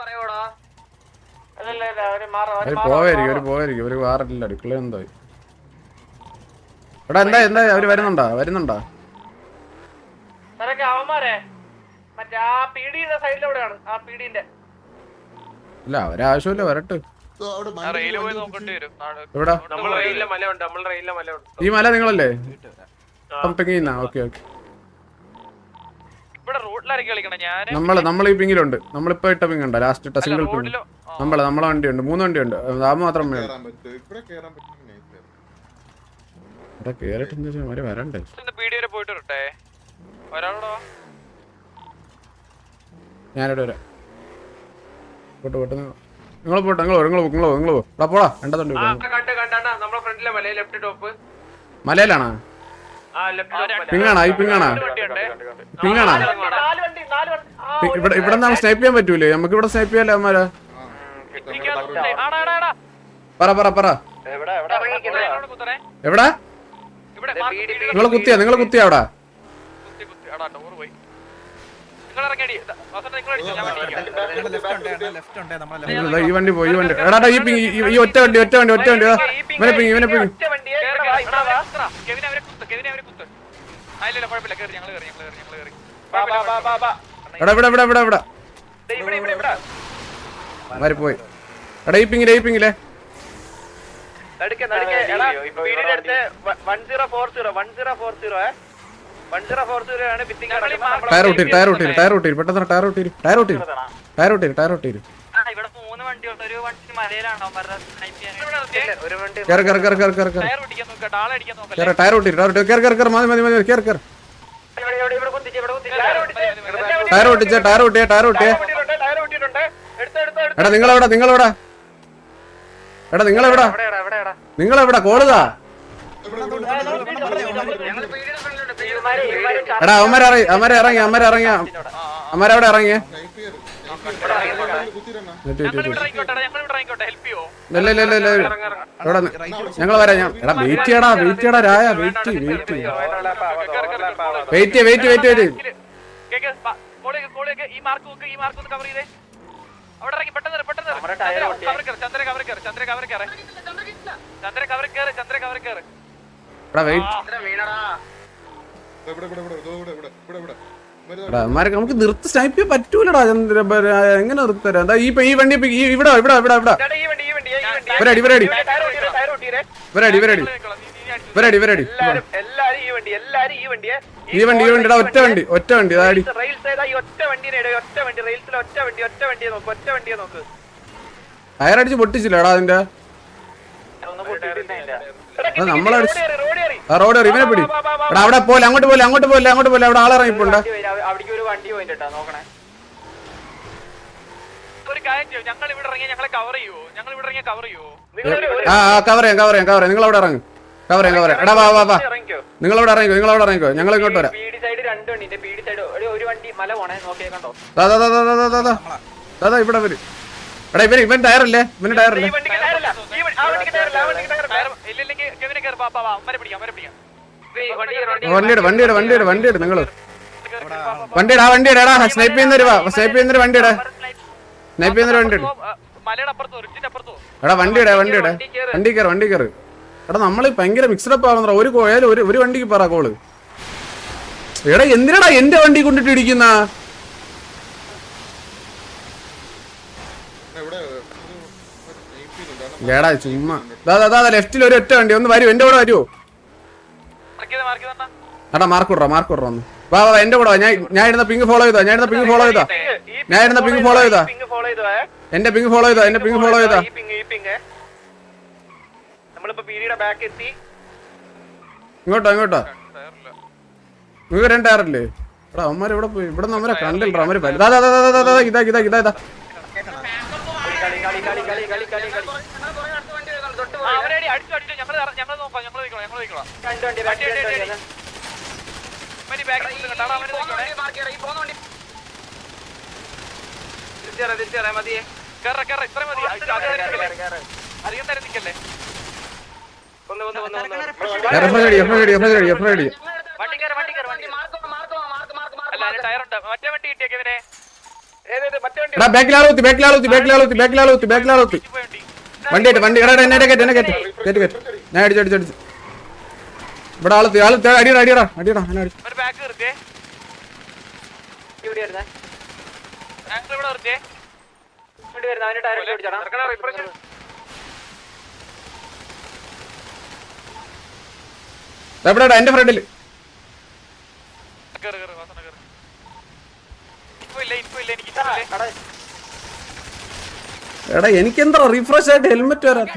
പറയോടാ. അവർ പോവായിരിക്കും എടാ എന്താ എന്താ അവർ ആ ആ ഇല്ല വരട്ടെ. ഈ മല നിങ്ങളല്ലേ? Okay okay. നമ്മൾ നമ്മൾ ഈ പിങ്ങിലുണ്ട്. നമ്മളിപ്പോ ഇട്ട പിങ്ങുണ്ട് ലാസ്റ്റ് ഇട്ട സിംഗിൾ പിങ് നമ്മളെ നമ്മളെ വണ്ടി ഉണ്ട് മൂന്ന് വണ്ടി ഉണ്ട് മാത്രം ഇവിടെ കേറിട്ട് വരണ്ടേ? ഞാനിവിടെ വരാം. പോട്ട് പോട്ട്. നിങ്ങൾ നിങ്ങൾ നിങ്ങൾ പോ നിങ്ങൾ പോടാ. പോടാ രണ്ടതുണ്ട് മലയിലാണോ? പിങ്ങാണ? ഈ പിങ്ങാണോ? പിങ്ങാണോ? ഇവിടെ ഇവിടെ നമുക്ക് സ്നൈപ്പ് ചെയ്യാൻ പറ്റൂലേ? നമുക്ക് ഇവിടെ സ്നേപ്പ് ചെയ്യാലോ അമ്മ പറ പറ പറ. എവിടെ നിങ്ങൾ കുത്തിയാ? നിങ്ങൾ കുത്തിയാ അവിടെ? ഈ വണ്ടി പോയി വണ്ടി. എടാ ഈ ഒറ്റ വണ്ടി ഒറ്റ വണ്ടി ഒറ്റ വണ്ടി. ഇവനെ പിങ്ങി ഇവനെ പിങ്ങി. ഇല്ല കുഴപ്പമില്ല. ഞങ്ങൾ ഞങ്ങൾ ഞങ്ങൾ. എടാ ഇവിടെ ഇവിടെ ഇവിടെ ഇവിടെ. ദേ ഇവിടെ ഇവിടെ ഇവിടെ. മാറി പോയി. എടാ ഈ പിങ്ങിലെ ഈ പിങ്ങിലെ. നടുക്കെ നടുക്കെ. എടാ പീടിയുടെ അടുത്ത് one zero four zero one zero four zero one zero four zero ആണ് ഫിറ്റിംഗ് ടയർ ഒട്ടിരി ടയർ ഒട്ടിരി ടയർ ഒട്ടിരി പെട്ടെന്ന് ടയർ ഒട്ടിരി. ടയർ ഒട്ടിരി ടയർ ഒട്ടിരി ടയർ ഒട്ടിരി. ഇവിടെ മൂന്ന് വണ്ടിയുണ്ട് ഒരു മലയിലാണോ ഒരു വണ്ടി ടയർ ഓടിക്കാൻ ടയർ ടയർ ടയർ ടയർ എടാ നിങ്ങളെവിടെ നിങ്ങളെവിടെ? എടാ നിങ്ങളെവിടെ? നിങ്ങളെവിടെ? കോളുതാ. എടാ അമ്മര ഇറങ്ങി അമ്മര ഇറങ്ങി അമ്മര ഇറങ്ങി ഇറങ്ങിയേ ഞങ്ങൾ വരാം ഞാൻ എടാ വെയിറ്റ് ചെയ്യടാ വെയിറ്റ് ചെയ്യടാ രായ wait wait wait wait wait wait. Chandra cover കേറ് അവന്മാരൊക്കെ നമുക്ക് നിർത്തി സ്നൈപ്പ് ചെയ്യാൻ പറ്റൂലടാ എങ്ങനെ നിർത്തരാ എന്താ ഈ ഈ വണ്ടി ഈ ഇവിടെ ഇവിടെ ഇവിടെ ഇവിടെ. വരടി വരടി വരടി വരടി വരടി വരടി ഈ വണ്ടി. ഈ വണ്ടിടാ ഒറ്റ വണ്ടി ഒറ്റ വണ്ടി ഒറ്റ വണ്ടി ഒറ്റ വണ്ടി ഒറ്റ അതാടി ടയർ അടിച്ച് പൊട്ടിച്ചില്ലടാ അതിന്റെ. നമ്മളടിച്ച് റോഡ് ഇവനെ പിടി. എടാ അവിടെ പോലെ അങ്ങോട്ട് പോലെ അങ്ങോട്ട് പോലെ അങ്ങോട്ട് പോലെ അവിടെ ആളിറങ്ങിപ്പോണ്ടാ അവിടേക്ക് ഒരു വണ്ടി പോയിന്റ് നോക്കണേ. ഒരു കാര്യം ചെയ്യോ ഞങ്ങൾ ഇവിടെ ഇറങ്ങിയ ഞങ്ങളെ കവർ ചെയ്യുവോ ഞങ്ങൾ ഇവിടെ ഇറങ്ങിയ കവർ ചെയ്യുവോ ആ കവർ ചെയ്യാം കവർ ചെയ്യാം കവർ നിങ്ങൾ അവിടെ ഇറങ്ങും. കവർ ചെയ്യാം കവർ ചെയ്യാം. എടാ വാ വാ വാ. നിങ്ങൾ അവിടെ ഇറങ്ങിക്കോ നിങ്ങൾ അവിടെ ഇറങ്ങിക്കോ. ഞങ്ങൾ ഇങ്ങോട്ട് വരാം. ഇവിടെ വരും. എടാ ഇവന് ഇവൻ ടയറല്ലേ? ഇവന് ടയറല്ലേ? വണ്ടിയുടെ വണ്ടിയുടെ വണ്ടിയുടെ വണ്ടിയുടെ നിങ്ങൾ വണ്ടിയുടെ വണ്ടിടാ വണ്ടിയുടെ എടാ സ്നൈപ്പ് ചെയ്യുന്നൊരു വാ സ്നൈപ്പ് ചെയ്യുന്നൊരു വണ്ടിടാ സ്നൈപ്പ് ചെയ്യുന്നൊരു വണ്ടിയുടെ മലയുടെ അപ്പുറത്തോ റിച്ചിന്റെ അപ്പുറത്തോ എടാ വണ്ടിയുടെ വണ്ടിയുടെ വണ്ടി കയറി വണ്ടി കയറി എടാ നമ്മൾ ഭയങ്കര മിക്സഡ് അപ്പ് ആവുന്ന ഒരു കോയാലും ഒരു ഒരു വണ്ടിക്ക് പറ കോൾ എടാ എന്തിനാടാ എന്റെ വണ്ടി കൊണ്ടിട്ട് ഇടിക്കുന്ന. എടാ ചുമ്മാ. ദാ ദാ ദാ ലെഫ്റ്റിൽ ഒരു ഒറ്റ വണ്ടി. ഒന്ന് വരൂ എന്റെ കൂടെ വരുമോ എടാ മാർക്ക് വിടറാ മാർക്ക് വിടറാ ഒന്ന്. വാ വാ എന്റെ കൂടെ ഞാൻ ഞാൻ ഇരുന്ന പിങ് ഫോളോ ചെയ്താ? ഞാൻ ഇരുന്ന പിങ് ഫോളോ ചെയ്താ? ഞാൻ ഇരുന്ന പിങ്ക് ഫോളോ ചെയ്താ? എന്റെ പിങ്ക് ഫോളോ ചെയ്താ? എന്റെ പിങ്ക് ഫോളോ ചെയ്താ? ഇങ്ങോട്ടോ ഇങ്ങോട്ടോ? നിങ്ങൾ രണ്ട് ടയറല്ലേ എടാ അമ്മമാർ ഇവിടെ പോയി? ഇവിടെ അമ്മരെ കണ്ടില്ല അമ്മര് ഇതാ ഇതാ ഇതാ ഇതാ. ഇതാ അടിച്ചു അടിച്ചു. ഞമ്മൾ ഞമ്മൾ നോക്കാം ഞമ്മൾ നിക്കണം ഞമ്മൾ നിക്കണം ബാക്കിലാളൂത്തി ബാക്കിലാളൂത്തി ബാക്കിലാളൂത്തി ബാക്കിലാളൂത്തി ബാക്കിലാളൂത്തി വണ്ടി. വണ്ടി എടാ എന്നെ കേട്ട് എന്നെ കേട്ട് കേട്ട് കേട്ട് ഞാൻ അടിച്ചടിച്ചടിച്ചു ഇവിടെ ആൾ ആൾ അടിയടാ അടിയടാ അടിയടാ എന്നെ അടി. ഒരു ബാക്ക് നിർത്തിയേ. ഇവിടെ വരുന്നേ. ആങ്കർ ഇവിടെ നിർത്തിയേ. ഇവിടെ വരുന്ന അവന്റെ ടയർ ഓടിച്ചാടാ ഇറക്കണ റിഫ്രഷ് എവിടെടാ എന്റെ ഫ്രണ്ടിൽ കേറ് കേറ് വാസന കേറ്. ഇപ്പൊ ഇല്ല ഇപ്പൊ ഇല്ല എനിക്ക് എടാ എനിക്കെന്താ റീഫ്രഷ് ആയിട്ട് ഹെൽമെറ്റ് വരാത്ത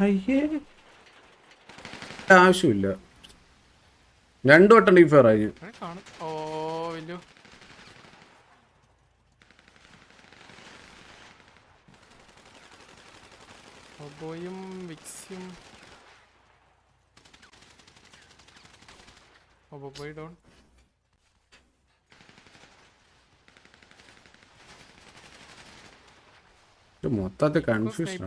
അയ്യേ. ആവശ്യമില്ല. രണ്ടു വട്ടം ഡീഫയർ ആയി. ഓ വലിയ ഡൗൺ. മൊത്തത്തിൽ കൺഫ്യൂഷൻ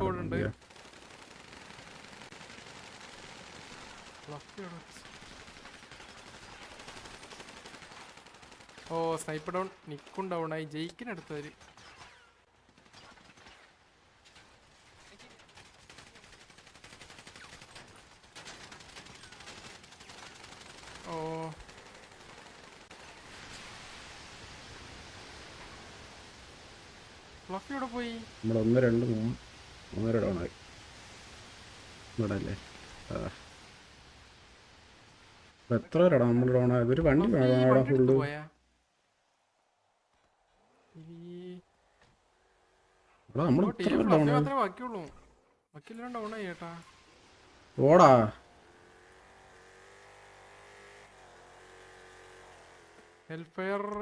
ഓ സ്നൈപ്പർ ഡൗൺ നിക്കും ഡൗൺ ആയി. ജയിക്കിനടുത്തവര് ഓ. ഫ്ലഫി പോയി? നമ്മൾ ഒന്ന് രണ്ട് മൂന്ന് മൂന്നര ഡൗൺ ആയി. ഇവിടെ അല്ലേ ആ. എത്ര പേരാടാ നമ്മൾ ആയത് ഒരു വണ്ടി വേണോടാ വേണം. വണ്ടി ഫുള്ള്? നമ്മൾ ഓടാ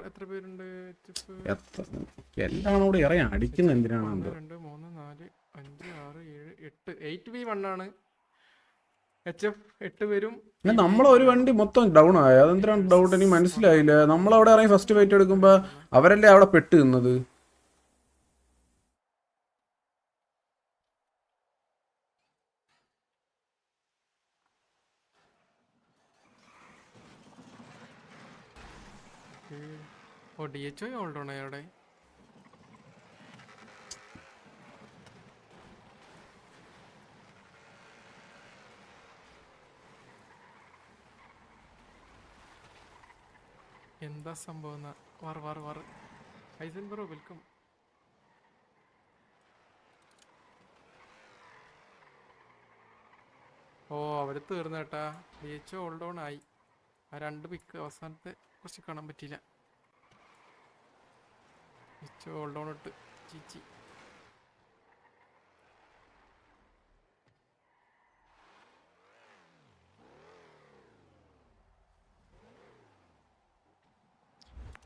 എത്ര പേരുണ്ട്? ടിപ്പ്? എത്ര? എല്ലാം കൂടി ഇറങ്ങി അടിക്കുന്ന എന്തിനാണ് ഒന്ന് എന്തോ രണ്ട് മൂന്ന് നാല് അഞ്ച് ആറ് ഏഴ് എട്ട്. എയ്റ്റ് വി വൺ ആണ് എച്ച് എഫ് എട്ട് പേരും പിന്നെ നമ്മളെ ഒരു വണ്ടി മൊത്തം ഡൗൺ ആയി. അതെന്തിനാണ് ഡൗട്ട് എനിക്ക് മനസ്സിലായില്ല. നമ്മളവിടെ ഇറങ്ങി ഫസ്റ്റ് ഫൈറ്റ് എടുക്കുമ്പോ അവരല്ലേ അവിടെ പെട്ട് നിന്നത്. ഓ D H O hold on അവിടെ? എന്താ സംഭവം വാർ വാർ വാർ. ഐസൻ ബ്രോ വെൽക്കം ഓ അവർ തീർന്നു കേട്ടാ. ഡി എച്ച് ഓൾഡ് ഓൺ ആയി. ആ രണ്ട് പിക്ക് അവസാനത്തെ കുറച്ച് കാണാൻ പറ്റിയില്ല. എച്ച് ഓൾഡ് ഓൺ ഇട്ട്. ചിച്ചി.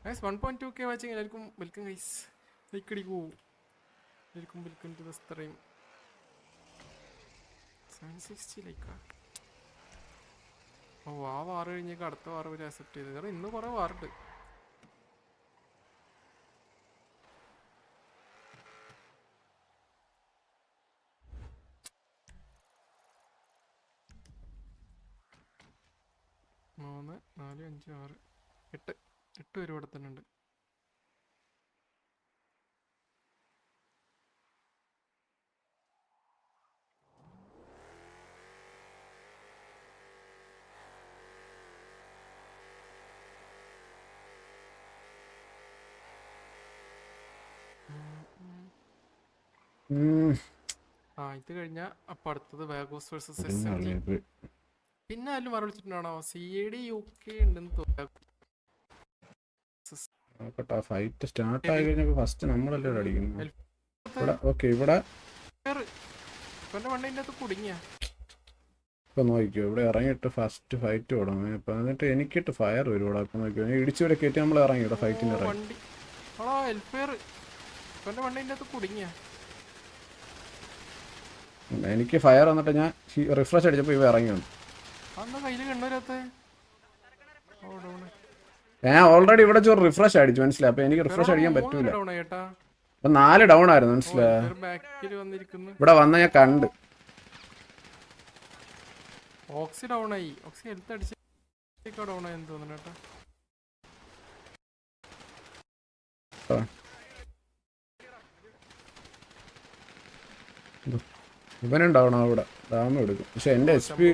Guys one point two K watching എല്ലാവർക്കും വെൽക്കം ഗൈസ് ലൈക്ക് അടിക്കൂ എല്ലാവർക്കും welcome to the stream seven sixty Lyca ഓ ആ വാറ് കഴിഞ്ഞേക്ക് അടുത്ത വാറ് വരെ അക്സെപ്റ്റ് ചെയ്ത്. കാരണം ഇന്ന് കുറേ വാറുണ്ട്. മൂന്ന് നാല് അഞ്ച് ആറ് എട്ട്. എട്ട് പേര് ഇവിടെ തന്നെ ഉണ്ട് ആ ഇത് കഴിഞ്ഞ അപ്പൊ അടുത്തത് വാഗോസ് വേഴ്സസ്. പിന്നെ ആരും മറ വിളിച്ചിട്ടുണ്ടാണോ സി ഡി യു കെ ഉണ്ടെന്ന് തോന്നുന്നു. നോക്കട്ടെ ഫൈറ്റ് സ്റ്റാർട്ട് ആയി കഴിഞ്ഞപ്പോ ഫസ്റ്റ് നമ്മളല്ലേ ഇവിടെ അടിക്കുന്നത് ഇവിടെ ഓക്കെ ഇവിടെ. ഇപ്പൊ നോക്കിക്കോ ഇവിടെ ഇറങ്ങിയിട്ട് ഫസ്റ്റ് ഫൈറ്റ് തുടങ്ങും ഇപ്പൊ എന്നിട്ട് എനിക്കിട്ട് ഫയർ വരും ഇവിടെ അപ്പൊ നോക്കിയോ ഇടിച്ചുവിടെ കയറ്റി നമ്മൾ ഇറങ്ങി ഇവിടെ ഫൈറ്റിന് ഇറങ്ങി. എനിക്ക് ഫയർ വന്നിട്ട് ഞാൻ റിഫ്രഷ് അടിച്ചപ്പോ ഇവ ഇറങ്ങി വന്നു കയ്യിൽ കണ്ണൂരത്തെ ഓ ഞാൻ ഓൾറെഡി ഇവിടെ ചോറ് റിഫ്രഷ് അടിച്ചു മനസ്സിലായി? അപ്പൊ എനിക്ക് റിഫ്രഷ് അടിക്കാൻ പറ്റൂല. അപ്പൊ നാല് ഡൗൺ ആയിരുന്നു മനസ്സിലായി? ഇവിടെ വന്ന ഞാൻ കണ്ട്. ഓക്സി ഡൗൺ ആയി. ഓക്സി ഹെൽത്ത് അടിച്ച് ഡൗൺ ആയെന്ന് തോന്നുന്നു കേട്ടോ ഇവനുണ്ടാവണം അവിടെ ഡാമ് എടുക്കും. പക്ഷെ എന്റെ എച്ച് പി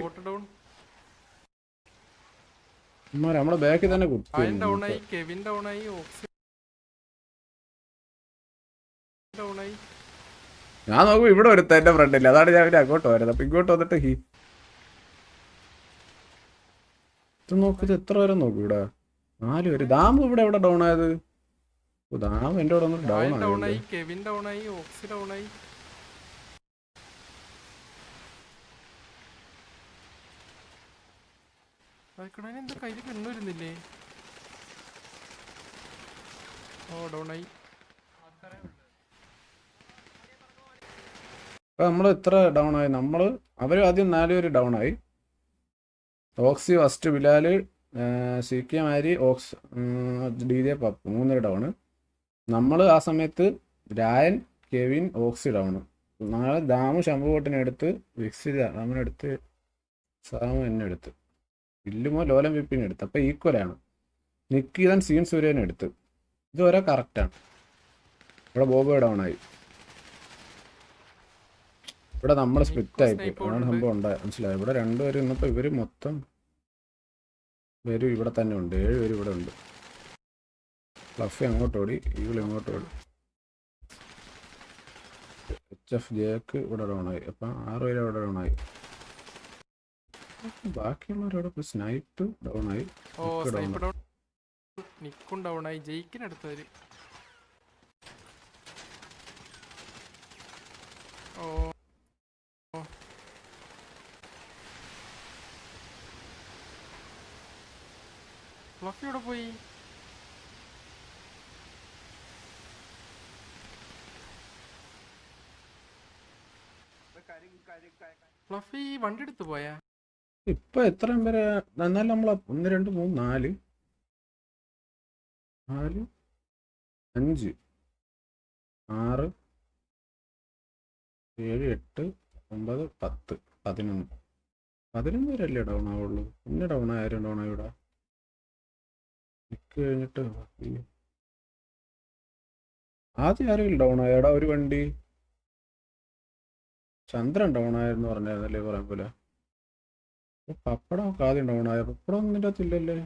നമ്മളെ ബാക്കിൽ തന്നെ കുത്തി ആയൻ ഡൗൺ ആയി കെവിൻ ഡൗൺ ആയി ഓക്സി ഡൗൺ ആയി. ഞാൻ നോക്കുമ്പോ ഇവിടെ ഒരു എന്റെ ഫ്രണ്ടില്ല അതാണ് ഞാൻ പിന്നെ അങ്ങോട്ട് വരുന്നത് അപ്പൊ ഇങ്ങോട്ട് വന്നിട്ട് ഹി. ഇത് നോക്ക് ഇത് എത്ര വരെ നോക്കൂ ഇവിടെ? നാല് പേര്. ദാമ് ഇവിടെ എവിടെ ഡൗൺ ആയത്? ദാമ് എന്റെ ഇവിടെ ഡൗൺ ആയി കെവിൻ ഡൗൺ ആയി ഓക്സി ഡൗൺ ആയി. ആയിക്കോട്ടെ എന്താ കയ്യിൽ പെണ്ണു വരുന്നില്ലേ? ഓ ഡൗൺ ആയി നമ്മൾ എത്ര ഡൗൺ ആയി നമ്മൾ അവർ ആദ്യം നാല് പേര് ഡൗൺ ആയി Oxy first Bilal C K മാരി ഓക്സ് ഡി ജെ പപ്പ് മൂന്നര ഡൗണ്. നമ്മൾ ആ സമയത്ത് രായൻ കെവിൻ ഓക്സി ഡൗൺ നാളെ ദാമു ശംഭുവോട്ടിനെടുത്ത് വിക്സി ദാമിനെടുത്ത് സാമു എന്നെ എടുത്ത് ഇല്ലുമോ ലോലം വിപ്പിനെ എടുത്ത്. അപ്പൊ ഈക്വലാണ് നിക്കീതൻ സീൻ സൂര്യനെ എടുത്ത്. ഇതുവരെ കറക്റ്റാണ് ഇവിടെ ബോബോ ഡൗൺ ആയി. ഇവിടെ നമ്മൾ സ്പ്ലിറ്റ് ആയി പോയി. അതാണ്. സംഭവം ഉണ്ടായത്. മനസ്സിലായി? ഇവിടെ രണ്ടുപേരും ഇന്നിപ്പോ ഇവർ മൊത്തം പേരും ഇവിടെ തന്നെ ഉണ്ട്. ഏഴ് പേര് ഇവിടെ ഉണ്ട്. ഫ്ലഫി അങ്ങോട്ട് ഓടി? ഈവിൾ ഇങ്ങോട്ട് ഓടി? എച്ച് എഫ് ജെക്ക് ഇവിടെ ആയി. അപ്പം ആറ് പേര് ഡൗൺ ഡൗണായി ബാക്കിയുള്ളവരവിടെ പോയി സ്നൈപ്പ് ഡൗൺ ഓ സ്നൈപ്പ് ഡൗൺ. നിക്കും ഡൗൺ ആയി ജയിക്കിനടുത്തവര് ഓ. ഓ. ഫ്ലഫി എവിടെ പോയി? ഫ്ലഫി വണ്ടി എടുത്ത് പോയാ? ഇപ്പൊ എത്രയും വരെ എന്നാലും നമ്മൾ ഒന്ന് രണ്ട് മൂന്ന് നാല്. നാല് അഞ്ച് ആറ് ഏഴ് എട്ട് ഒമ്പത് പത്ത് പതിനൊന്ന്. പതിനൊന്ന് പേരല്ലേ ഡൗൺ ആവുള്ളൂ. പിന്നെ ഡൗൺ ആയിരം ഡൗൺ ആയി ഇവിടെ നിക്ക് കഴിഞ്ഞിട്ട് ആദ്യം ആരെങ്കിലും ഡൗൺ ആയാടാ ഒരു വണ്ടി. ചന്ദ്രൻ ഡൗൺ ആയെന്ന് പറഞ്ഞായിരുന്നല്ലേ പറയാൻ പോലെ. പപ്പടം ഒക്കെ ആദ്യം ഡൗൺ ആയ പപ്പടം ഒന്നും ഇതിന്റെ അകത്തില്ലല്ലേ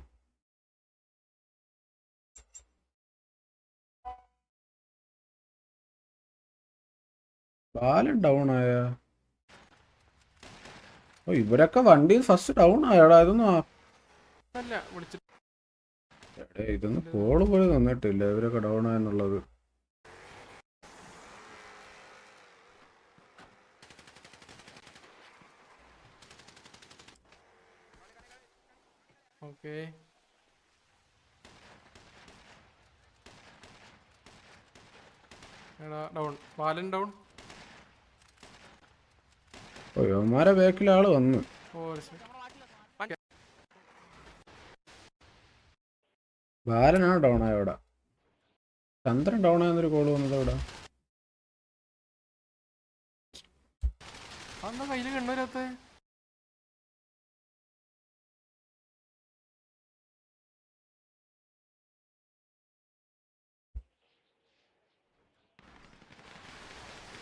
ബാലൻ ഡൗൺ ആയ? ഓ ഇവരൊക്കെ വണ്ടി ഫസ്റ്റ് ഡൗൺ ആയടാ. ഇതൊന്നും ഇതൊന്നും കോൾ പോലെ തന്നിട്ടില്ല. ഇവരൊക്കെ ഡൗൺ ആയെന്നുള്ളത്. ഓക്കെ ഡൗൺ ബാലൻ ഡൗൺ ബാക്കിൽ ആൾ വന്നു. ബാലനാണ് ഡൗൺ ആയ അവിടെ. ചന്ദ്രൻ ഡൗൺ ആയെന്നൊരു കോൾ വന്നത് അവിടെ കയ്യിൽ കണ്ണുവരാത്ത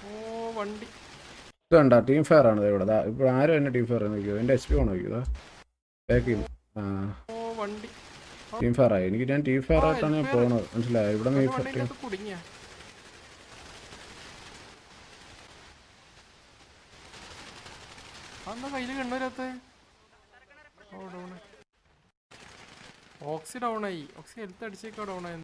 ഓ വണ്ടി ഇത് കണ്ട ടീം ഫെയർ ആണ് ഇവിടെ? ഇപ്പൊ ഇപ്പോൾ ആരും എന്നെ ടീം ഫെയർ നോക്കിയോ എന്റെ എച്ച് പി ആണ് വണ്ടി ടീം ഫെയർ ആയി. എനിക്ക് ഞാൻ ടീം ഫെയർ ആയിട്ടാണ് ഞാൻ പോകുന്നത് മനസ്സിലായോ? ഇവിടെ ടീം ഓക്സി ഡൗൺ ആയി. ഓക്സി ഹെൽത്ത് അടിച്ചേക്കാ ഡൗൺ ആയി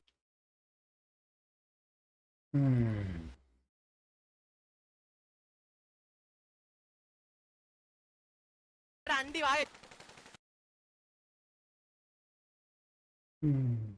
Mm.